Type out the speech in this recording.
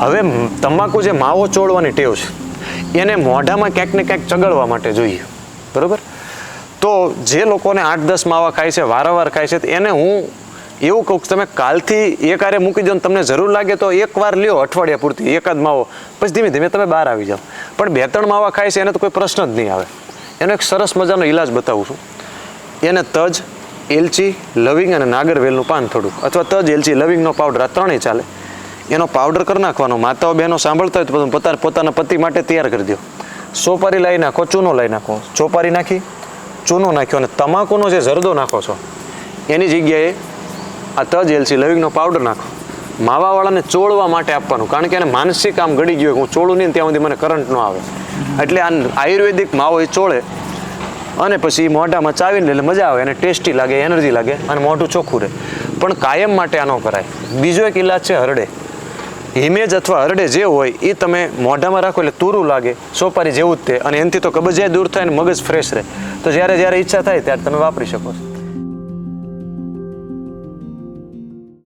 હવે તમાકુ જે માવો ચોળવાની ટેવ છે, એને મોઢામાં ક્યાંક ને ક્યાંક ચગળવા માટે જોઈએ. બરાબર? તો જે લોકોને આઠ દસ માવા ખાય છે, વારંવાર ખાય છે, એને હું એવું કહું કે તમે કાલથી એક આરે મૂકી દો તમને જરૂર લાગે તો એક વાર લ્યો અઠવાડિયા પૂરતી, એકાદ માવો. પછી ધીમે ધીમે તમે બહાર આવી જાઓ. પણ બે ત્રણ માવા ખાય છે, એને તો કોઈ પ્રશ્ન જ નહીં આવે. એનો એક સરસ મજાનો ઈલાજ બતાવું છું. એને તજ, એલચી, લવિંગ અને નાગરવેલનું પાન થોડું અથવા તજ, એલચી, લવિંગનો પાવડર, આ ત્રણેય ચાલે. એનો પાવડર કરી નાખવાનો. માતાઓ બહેનો સાંભળતા હોય તો પોતાના પોતા પોતાના પતિ માટે તૈયાર કરી દો. સોપારી લાવી નાખો, ચૂનો લાવી નાખો. ચોપારી નાખી, ચૂનો નાખ્યો અને તમાકુનો જે જરદો નાખો છો, એની જગ્યાએ આ તજ એલસી લવિંગનો પાવડર નાખો. માવાવાળાને ચોળવા માટે આપવાનું. કારણ કે એને માનસિક આમ ગળી ગયું હું ચોળું નહીં ત્યાં સુધી મને કરંટ ન આવે. એટલે આ આયુર્વેદિક માવો એ ચોળે. અને પછી મોઢામાં ચાવીને એટલે મજા આવે. અને ટેસ્ટી લાગે, એનર્જી લાગે અને મોઢું ચોખ્ખું રહે. પણ કાયમ માટે આનો કરાય. બીજો એક ઇલાજ છે હરડે. હિમેજ અથવા હરડે જે હોય એ તમે મોઢામાં રાખો એટલે તૂરું લાગે, સોપારી જેવું જ તે. અને એનાથી તો કબજિયાત દૂર થાય અને મગજ ફ્રેશ રહે. તો જ્યારે જ્યારે ઈચ્છા થાય ત્યારે તમે વાપરી શકો છો.